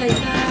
รถ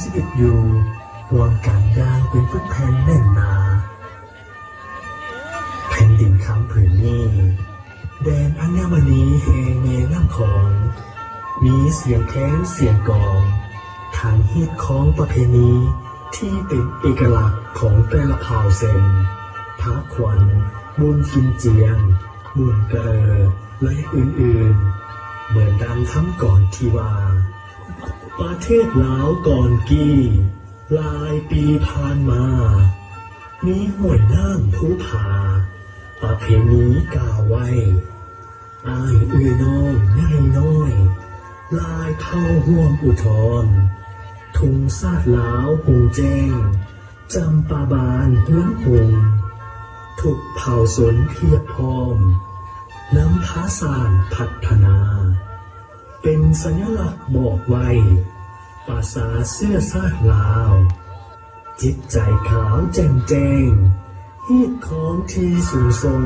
ชีวิตอยู่ห่วมกันยางเป็นพึ่งแผ่นแน่นหนาแผ่นดินคำผืนนี้ แดนอัญมณีแห่งแม่น้ำของมีเสียงแค้นเสียงกองทางฮีดของประเพณีที่เป็นเอกลักษณ์ของแต่ละเผ่าเซนท้าขวัญบุญกินเจียงบุญกระเรอและอื่นๆ เหมือนดังคำก่อนที่ว่า ประเทศลาวก่อนกีลายปีผ่านมา มีห่วยน้ำผู้ผาประเพณีกาไว้อายเอื้อน้องง่ายน้อย ลายเท่าห่วมอุทธรทุงซาดลาวหงแจ้งจำปาบานหวนหงทุกเผ่าสนเพียบพร้อม น้ำพาสานพัฒนา เป็นสัญลักษณ์บอกไว้ภาษาเสื้อซาดลาว จิตใจขาวแจ่มแจ้งฮีดของที่สูงทรง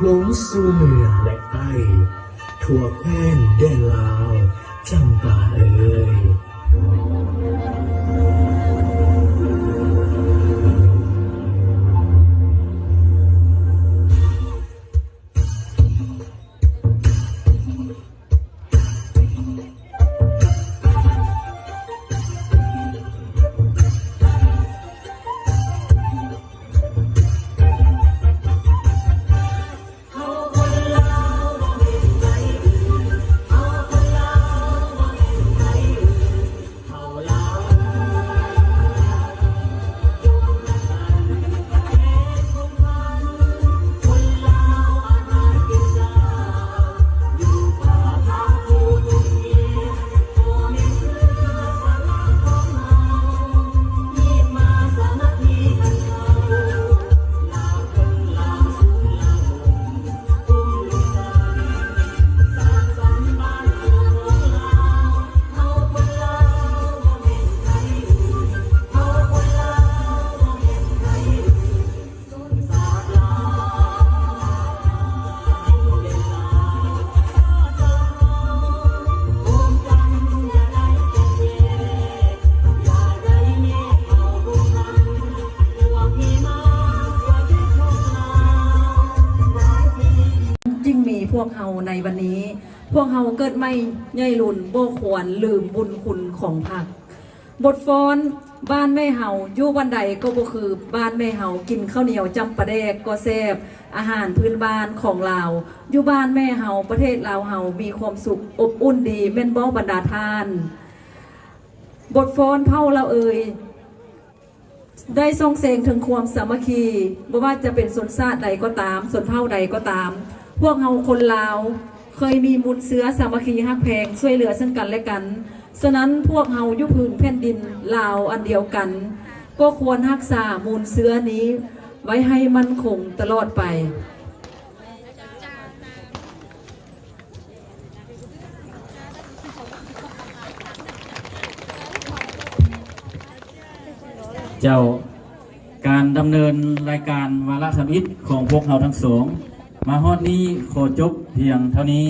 หลงสู่เหนือและไอทั่วแคว้นแดนลาวจำปาเอ่ย วกเฮาเกิดไม่ใหญ่ลุนโบควรลืมบุญคุณของผัก บทฟ้อนบ้านแม่เฮาอยู่วันใดก็บ่คือบ้านแม่เฮากินข้าวเหนียวจำปาแดกก็แซ่บอาหารพื้นบ้านของลาวอยู่บ้านแม่เฮาประเทศลาวเฮามีความสุขอบอุ่นดีแม่นบ่บรรดาทาน บทฟ้อนเผ่าเราเอ่ยได้ทรงเสงถึงความสามัคคีบ่ว่าจะเป็นสนชาติใดก็ตามสนเผ่าใดก็ตาม พวกเฮาคนลาว เคยมีมูลเสือสามัคคีฮักแพงช่วยเหลือซึ่งกันและกัน ฉะนั้นพวกเฮายุพื้นแผ่นดินลาวอันเดียวกัน ก็ควรรักษามูลเสือนี้ ไว้ให้มั่นคงตลอดไปเจ้าการดำเนินรายการวาระทมิตของพวกเราทั้งสอง มาฮอดนี้ขอจบเพียงเท่านี้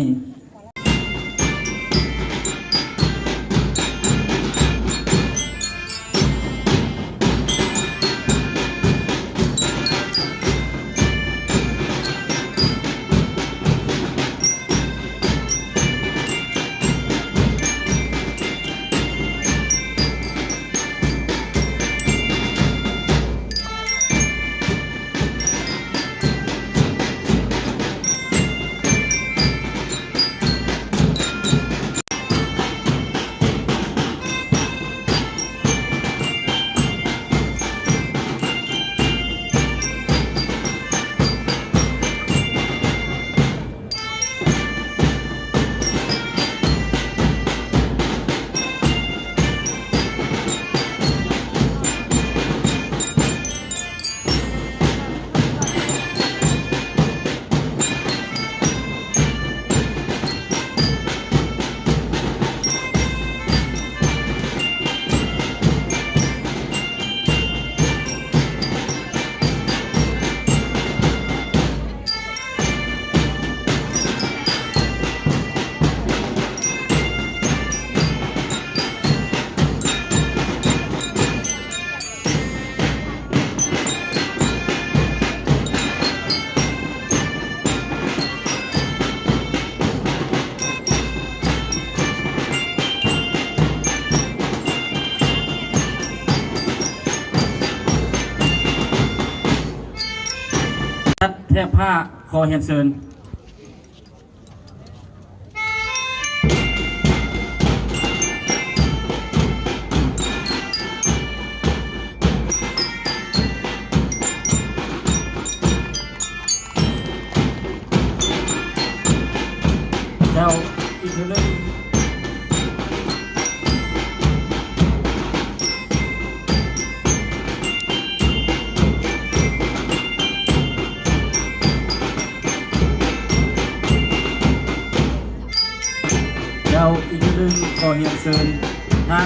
แทบผ้าคอเฮนเซิน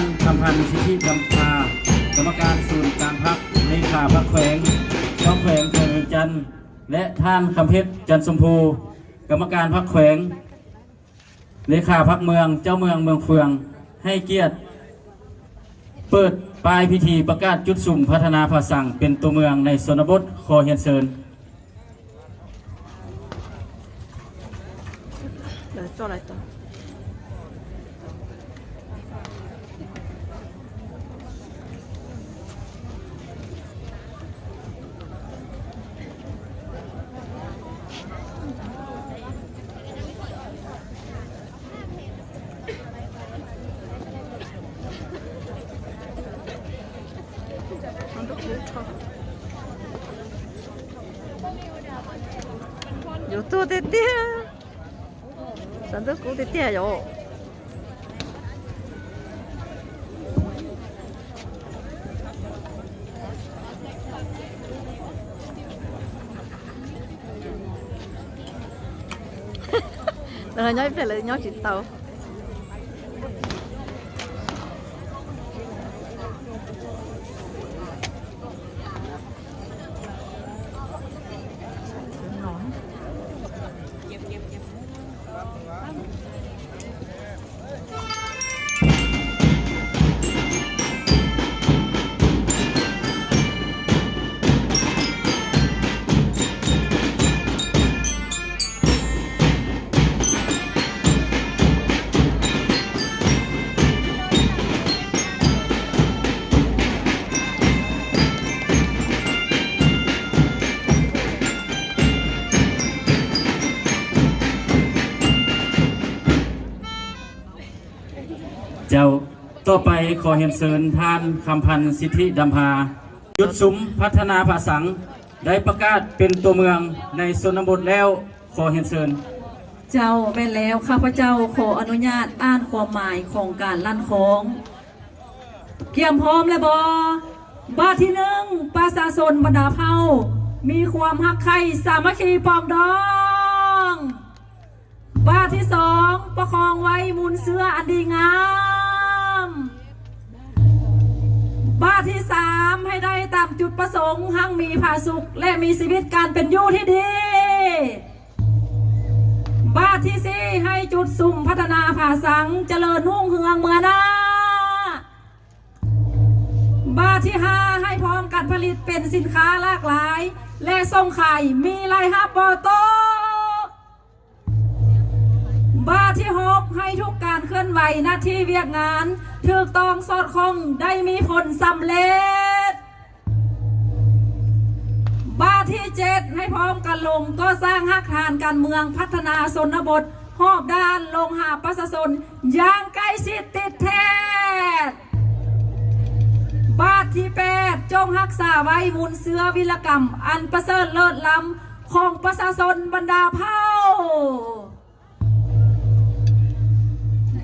านคำพันธ์สิทธิกำพากรรมการศูนย์การพักเลขาพักแขวงเจ้าแขวงแขวงจันทร์และท่านคำเพชรจันทร์สมภูกรรมการพักแขวงเลขาพักเมืองเจ้าเมืองเมืองเฟือง ให้เกียรติ เปิดปลายพิธีประกาศจุดสุ่มพัฒนาภาษังเป็นตัวเมืองในชนบทขอเฮียนเชิญ 来，再来一 해요. Rồi nhói phải là nhói chỉ tàu ขอเห็นเชิญท่านคำพันธ์สิทธิดำพาจุดสุมพัฒนาภาสัง ได้ประกาศเป็นตัวเมืองในชนบทแล้วขอเห็นเชิญเจ้าแม่แล้วข้าพเจ้าขออนุญาตอ่านความหมายของการลั่นของเกียมพร้อมแล้วบอบาทที่หนึ่งประชาชนบรรดาเผ่ามีความฮักใครสามัคคีปองดองบาทที่สองประคองไว้มุนเสื้ออันดีงาม บ้าที่สามให้ได้ตามจุดประสงค์หั่งมีผาสุข และมีชีวิตการเป็นอยู่ที่ดี บ้าที่สี่ให้จุดสุ่มพัฒนาผาสังเจริญนุ่งเฮืองเมือหน้าบ้าที่ห้าให้พร้อมการผลิตเป็นสินค้าหลากหลาย และส่งขายมีรายฮับบอโต กให้ทุกการเคลื่อนไหวหน้าที่เวียกงานถูกต้องสอดคล้องได้มีผลสำเร็จบาทที่เจ็ดให้พร้อมกันลงก็สร้างหักฐานการเมืองพัฒนาชนบทหอบด้านลงหาประชาชนอย่างใกล้ชิดติดแท้บาทที่แปดจงรักษาไว้มุนเสื้อวิรกรรม อันประเสริฐเลิศล้ำของประชาชนบรรดาเผ่า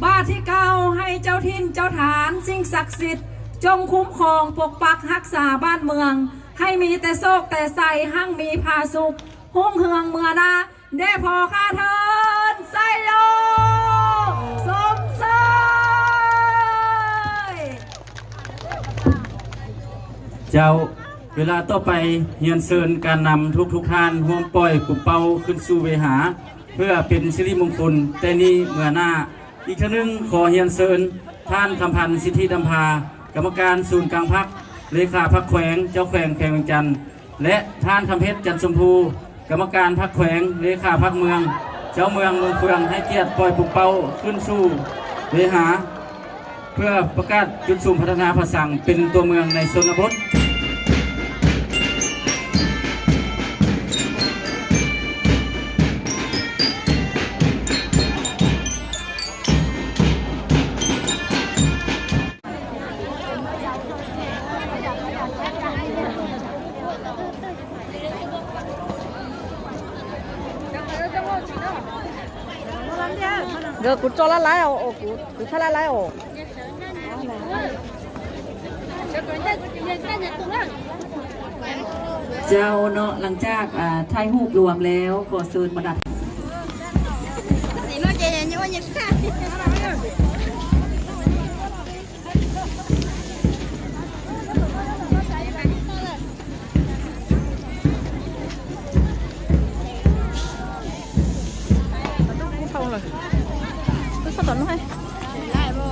บาทที่เก้าให้เจ้าทินเจ้าฐานสิ่งศักดิ์สิทธิ์ จงคุ้มครองปกปักรักษาบ้านเมือง ให้มีแต่โศกแต่ใส่หั่งมีพาสุขหุ่งเฮืองเมือนาได้พอค่าเทินใส่โยสมเสยเจ้าเวลาต่อไปเฮียนเชิญการนำทุกทุกท่านห่วมปล่อยปุ่มเป่าขึ้นสู่เวหา เพื่อเป็นสิริมงคลแต่นี้เมื่อหน้า อีกท่านึงขอเฮียนเชิญท่านคำพันธ์สิทธิดำพากรรมการศูนย์กลางพักเลขาพักแขวงเจ้าแขวงแขวงจันทร์และท่านคำเพชรจันทร์ชมพู กรรมการพักแขวงเลขาพักเมือง เจ้าเมืองเมืองเฟืองให้เกียรติปล่อยปุ่มเป่าขึ้นสู่เวหา เพื่อประกาศจุดสูงพัฒนาภาษังเป็นตัวเมืองในชนบท Gờ cú cho lá lái ồ, ồ, cú, cú thay lá lái ồ. เจ้าเนาะหลังจากอ่าถ่ายรูปรวมแล้วขอเชิญมาดัด ขอตอนไหน่อยได้บ่